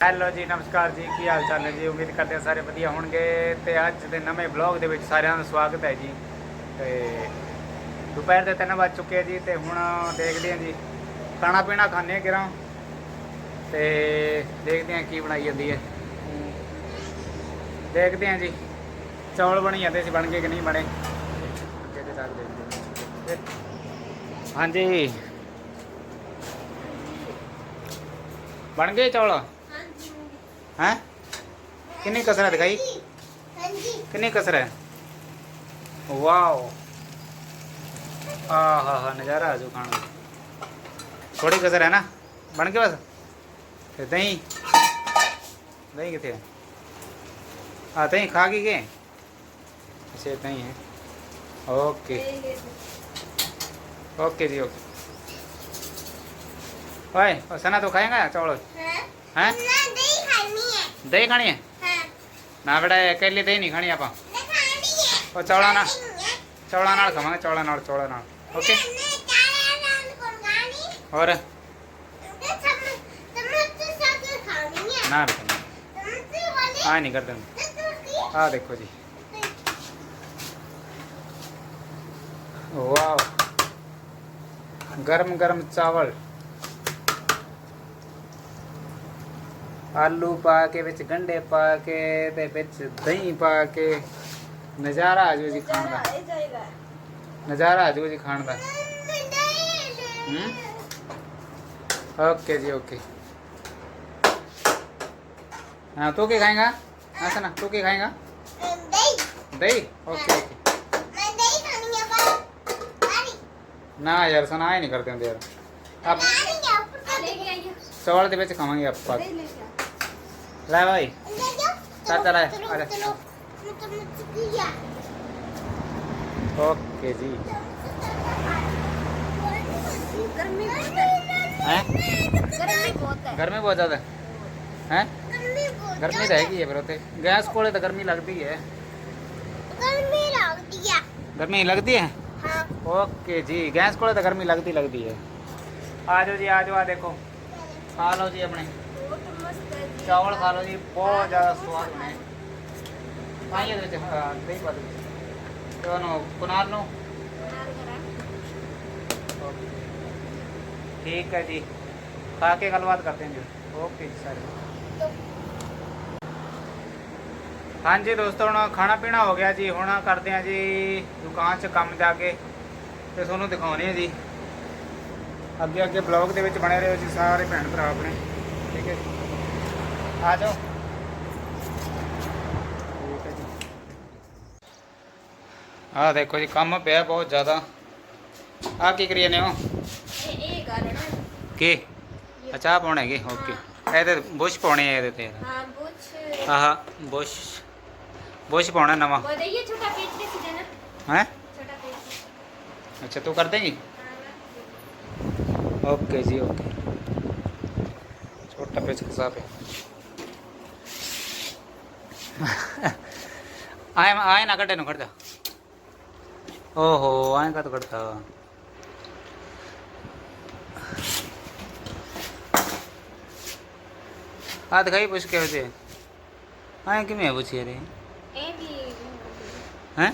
Hello ਜੀ, ਨਮਸਕਾਰ ਜੀ, ਕੀ ਹਾਲ ਚਾਲ ਹੈ ਜੀ? ਉਮੀਦ ਕਰਦੇ ਹਾਂ ਸਾਰੇ ਵਧੀਆ ਹੋਣਗੇ ਤੇ ਅੱਜ ਦੇ ਨਵੇਂ ਬਲੌਗ ਦੇ ਵਿੱਚ ਸਾਰਿਆਂ ਦਾ ਸਵਾਗਤ ਹੈ ਜੀ। ਤੇ ਦੁਪਹਿਰ ਦੇ 3 ਵੱਜ ਚੁੱਕੇ ਜੀ ਤੇ ਹੁਣ ਦੇਖਦੇ ਹਾਂ ਜੀ। ਖਾਣਾ ਪੀਣਾ ਖਾਣੇ ਆ ਕਿਰਾਂ? ਤੇ ਦੇਖਦੇ ਹਾਂ ਕੀ ਬਣਾਈ ਜਾਂਦੀ ਹੈ। ਦੇਖਦੇ ਹਾਂ ਜੀ, ਚੌਲ ਬਣੀ ਜਾਂਦੇ ਸੀ, ਬਣ ਗਏ ਕਿ ਨਹੀਂ ਬਣੇ? ਅੱਗੇ ਤੇ ਦੇਖਦੇ ਹਾਂਜੀ। ਬਣ ਗਏ ਚੌਲ? है? कितनी कसर है दिखाई? कितनी कसर है? वाह हा हा नज़ारा आज खाना। थोड़ी कसर है ना? बन के बस? फिर दही? दही कितने हाँ? दही खा के गए। अच्छे दही है। ओके। ओके जी ओके। ओए सना तो खाएगा चावल? हाँ? हैं। दही खानी है ना बेटा अकेले दही नहीं खानी आप चौड़ा ना चौड़ा नाल खावे चौड़ा नाल चौड़ा नाल ओके और ना बेटा नहीं कर दूँगा हाँ देखो जी वाह गरम गरम चावल ਆਲੂ ਪਾ ਕੇ ਵਿੱਚ ਗੰਡੇ ਪਾ ਕੇ ਤੇ ਵਿੱਚ ਦਹੀਂ ਪਾ ਕੇ ਨਜ਼ਾਰਾ ਆ ਜਾਓ ਜੀ ਖਾਣ ਦਾ ਨਜ਼ਾਰਾ ਆ ਜਾਓ ਜੀ ਖਾਣ ਦਾ ਹੂੰ ओके जी ओके हाँ तू क्या खाएगा हाँ सना तू क्या खाएगा ਦਹੀਂ दही ओके ओके ਮੈਂ ਦਹੀਂ ਖਾਣੀ ਹੈ ਪਰ ਪਾਣੀ ना यार सना आए नहीं करते होंगे यार आप ਪਾਣੀ ਹੈ ਉੱਪਰ ਲੈ ਕੇ ला भाई चल चला ओके जी गर्मी बहुत ज़्यादा है गर्मी रहेगी है बरोते गैस को तो गर्मी लगती है गर्मी लगती है गर्मी लगती है ओके जी गैस को तो गर्मी लगती लगती है आ जाओ जी आ जाओ आ देखो खा लो जी अपने ਚਾਵਲ ਖਾ ਲਓ ਜੀ ਬਹੁਤ ਜ਼ਿਆਦਾ ਸਵਾਦ ਬਣੇ। ਪਾਈਏ ਦੇ ਵਿੱਚ ਹਾਂ, ਦਹੀਂ ਪਾ ਦਿਓ ਤੇ ਉਹਨੂੰ ਕੁਨਾਰ ਨੂੰ। ਠੀਕ ਹੈ ਜੀ। ਖਾ ਕੇ ਗੱਲਬਾਤ ਕਰਦੇ ਹਾਂ ਜੀ। ਓਕੇ ਜੀ ਸਾਰੇ। ਹਾਂਜੀ ਦੋਸਤੋ ਹੁਣ ਖਾਣਾ ਪੀਣਾ ਹੋ ਗਿਆ ਜੀ। ਹੁਣ ਕਰਦੇ ਹਾਂ ਜੀ ਦੁਕਾਨ 'ਚ ਕੰਮ ਜਾ ਕੇ। ਤੇ ਤੁਹਾਨੂੰ ਦਿਖਾਉਣੇ ਆ ਜੀ। ਅੱਗੇ ਅੱਗੇ ਬਲੌਗ ਦੇ ਵਿੱਚ ਬਣੇ ਰਹੋ ਜੀ ਸਾਰੇ ਭੈਣ ਭਰਾ ਆਪਣੇ। ਠੀਕ ਹੈ ਜੀ। ਆ ਜਾਓ ਠੀਕ ਹੈ ਜੀ ਆਹ ਦੇਖੋ ਜੀ ਕੰਮ ਪਿਆ ਬਹੁਤ ਜ਼ਿਆਦਾ ਆ ਕੀ ਕਰੀ ਜਾਂਦੇ ਹੋ ਇਹ ਇਹ ਗੱਲ ਨਾ ਕੀ ਅੱਛਾ ਆਹ ਪਾਉਣੇ ਹੈਗੇ ਓਕੇ ਇਹਦੇ ਬੁਸ਼ ਪਾਉਣੇ ਆ ਇਹਦੇ ਤੇ ਹਾਂ ਬੁੱਛ ਆਹ ਬੁਸ਼ ਬੁਸ਼ ਪਾਉਣਾ ਨਵਾਂ वो देखिए छोटा पेज कैसे देना ਹੈ छोटा पेज ਅੱਛਾ ਤੂੰ ਕਰ ਦੇਂਗੀ ਓਕੇ ਜੀ ਓਕੇ ਛੋਟਾ ਪੇਚ ਖਸਾ पे ਆਏ ఆయన ఆయన అక్కడ నువ్వు కడతా ఓహో ఆయన కథ కడతా આ તો કઈ પૂછ કેવું છે હા કેમ એવું છે રે હે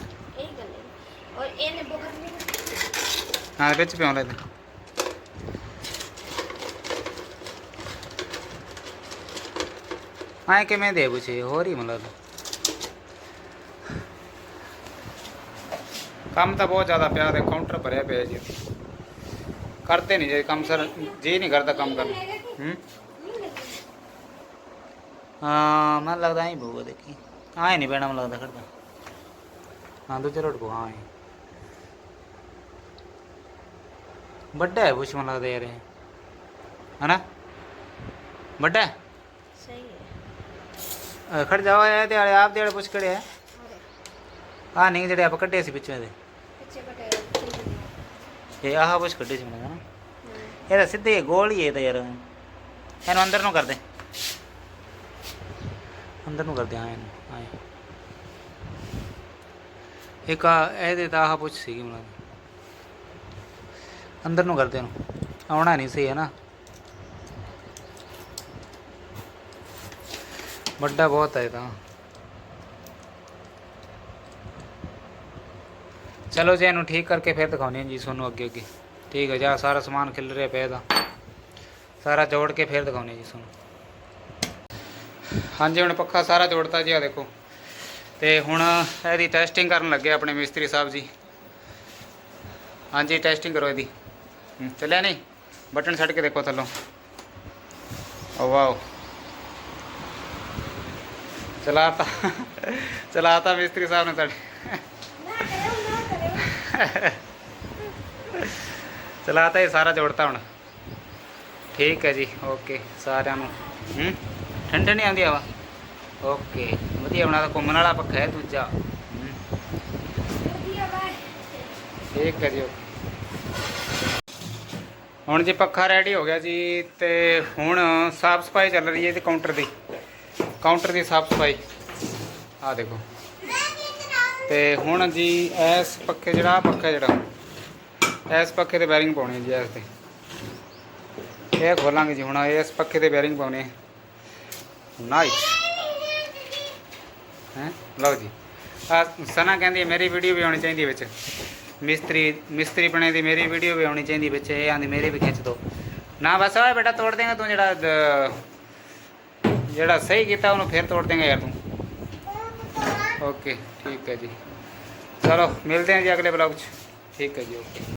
હા બેચ પે લાવી ਐ ਕਿਵੇਂ ਦੇ ਪੁੱਛੇ, ਹੋਰ ਹੀ ਮਤਲਬ। ਕੰਮ ਤਾਂ ਬਹੁਤ ਜ਼ਿਆਦਾ ਪਿਆ ਤੇ ਕਾਊਂਟਰ ਭਰਿਆ ਪਿਆ ਜੀ। ਕਰਤੇ ਨਹੀਂ ਜੇ ਕੰਮ ਸਰ, ਜੀ ਨਹੀਂ ਕਰਦਾ ਕੰਮ ਕਰਨ। ਹਾਂ? ਮੈਨੂੰ ਲੱਗਦਾ ਐਂ ਬੂਗਾ ਦੇਖੀ। ਐਂ ਨਹੀਂ ਬੈਣਾ ਮੈਨੂੰ ਲੱਗਦਾ ਖੜਦਾ। ਹਾਂ, ਦੂਜੇ ਰੋਡ ਕੋ ਹਾਂ ਵੱਡਾ ਹੈ ਬੁਸ਼ ਮੈਨੂੰ ਲੱਗਦਾ ਯਾਰ ਇਹ। ਹਨਾ? ਵੱਡਾ ਸਹੀ ਖੜ ਜਾਓ ਇਹ ਤੇ ਆਪ ਦੇ ਪੁੱਛ ਕੜੇ ਆ? ਆ ਨਹੀਂ ਜਿਹੜੇ ਆਪਾਂ ਕੱਢੇ ਸੀ ਪਿੱਛੇ ਦੇ ਪਿੱਛੇ ਕੱਢੇ ਇਹ ਆਹ ਪੁੱਛ ਕੱਢੇ ਸੀ ਮੈਂ ਨਾ ਸਿੱਧੇ ਗੋਲ ਹੀ ਤਾਂ ਯਾਰ। ਇਹਨੂੰ ਅੰਦਰ ਨੂੰ ਕਰਦੇ। ਅੰਦਰ ਨੂੰ ਕਰਦੇ ਆ ਇਹਨੂੰ ਆਏ ਇੱਕ ਇਹਦੇ ਤਾਂ ਆਹ ਪੁੱਛ ਸੀਗੀ ਮੈਨੂੰ। ਅੰਦਰ ਨੂੰ ਕਰਦੇ ਇਹਨੂੰ। ਆਉਣਾ ਨਹੀਂ ਸਹੀ ਹੈ ਨਾ। ਵੱਡਾ ਬਹੁਤ ਹੈ ਇਹ ਤਾਂ। ਚਲੋ ਜੀ, ਇਹਨੂੰ ਠੀਕ ਕਰਕੇ ਫਿਰ ਦਿਖਾਉਂਦੇ ਹਾਂ ਜੀ ਤੁਹਾਨੂੰ ਅੱਗੇ ਅੱਗੇ। ਠੀਕ ਹੈ, ਜੀ ਆਹ ਸਾਰਾ ਸਮਾਨ ਖਿਲ ਰਿਹਾ ਪਿਆ ਇਹਦਾ। ਸਾਰਾ ਜੋੜ ਕੇ ਫਿਰ ਦਿਖਾਉਂਦੇ ਹਾਂ ਜੀ ਤੁਹਾਨੂੰ। ਹਾਂਜੀ, ਹੁਣ ਪੱਖਾ ਸਾਰਾ ਜੋੜਤਾ ਜੀ ਆ ਦੇਖੋ। ਤੇ ਹੁਣ ਇਹਦੀ ਟੈਸਟਿੰਗ ਕਰਨ ਲੱਗੇ ਆਪਣੇ ਮਿਸਤਰੀ ਸਾਹਿਬ ਜੀ। ਹਾਂਜੀ ਟੈਸਟਿੰਗ ਕਰੋ ਇਹਦੀ। ਚੱਲਿਆ ਨਹੀਂ? ਬਟਨ ਛੱਡ ਕੇ ਦੇਖੋ ਥੱਲੋਂ। ਓ ਵਾਓ। ਚਲਾਤਾ। ਚਲਾਤਾ ਮਿਸਤਰੀ ਸਾਹਿਬ ਨੇ ਸਾਡੇ। ਨਾ ਕਰਿਓ ਨਾ ਚਲਾਤਾ ਇਹ ਸਾਰਾ ਜੋੜਤਾ ਹੁਣ। ਠੀਕ ਹੈ ਜੀ, ਓਕੇ, ਸਾਰਿਆਂ ਨੂੰ। ਹੂੰ? ਠੰਡ ਨਹੀਂ ਆਉਂਦੀ ਹਵਾ? ਓਕੇ, ਵਧੀਆ ਬਣਾ ਤਾ ਘੁੰਮਣ ਵਾਲਾ ਪੱਖਾ ਹੈ ਦੂਜਾ। ਠੀਕ ਹੈ ਜੀ, ਓਕੇ। ਹੁਣ ਜੀ ਪੱਖਾ ਰੈਡੀ ਹੋ ਗਿਆ ਜੀ ਤੇ ਹੁਣ ਸਾਫ਼ ਸਫ਼ਾਈ ਚੱਲ ਰਹੀ ਹੈ ਇਹਦੇ ਕਾਊਂਟਰ ਦੀ। ਕਾਊਂਟਰ ਦੀ ਸਾਫ਼ ਸਫ਼ਾਈ। ਆ ਦੇਖੋ। ਤੇ ਹੁਣ ਜੀ ਇਸ ਪੱਖੇ ਜਿਹੜਾ, ਆਹ ਪੱਖਾ ਜਿਹੜਾ, ਇਸ ਪੱਖੇ ਤੇ ਬੈਰਿੰਗ ਪਾਉਣੀ ਜੀ ਇਸ ਤੇ। ਇਹ ਖੋਲਾਂਗੇ ਜੀ ਹੁਣ, ਇਸ ਪੱਖੇ ਤੇ ਬੈਰਿੰਗ ਪਾਉਣੀ ਪਾਉਣੇ ਨਾਈਸ ਹੈ, ਲਓ ਜੀ। ਆ ਸਨਾ ਕਹਿੰਦੀ ਮੇਰੀ ਵੀਡੀਓ ਵੀ ਆਉਣੀ ਚਾਹੀਦੀ ਹੈ ਵਿੱਚ। ਮਿਸਤਰੀ ਮਿਸਤਰੀ ਬਣੇ ਦੀ ਮੇਰੀ ਵੀਡੀਓ ਵੀ ਆਉਣੀ ਚਾਹੀਦੀ ਵਿੱਚ। ਇਹ ਆਂਦੀ, ਮੇਰੀ ਵੀ ਖਿੱਚ ਦੋ। ਨਾ ਬਸ, ਓਏ ਬੇਟਾ, ਤੋੜ ਦੇਗਾ ਤੂੰ ਜਿਹੜਾ ਜਿਹੜਾ ਸਹੀ ਕੀਤਾ ਉਹਨੂੰ ਫਿਰ ਤੋੜ ਦੇਗਾ ਯਾਰ ਤੂੰ। ਓਕੇ ਠੀਕ ਹੈ ਜੀ। ਚਲੋ, ਮਿਲਦੇ ਹਾਂ ਜੀ ਅਗਲੇ ਬਲੌਗ 'ਚ। ਠੀਕ ਹੈ ਜੀ ਓਕੇ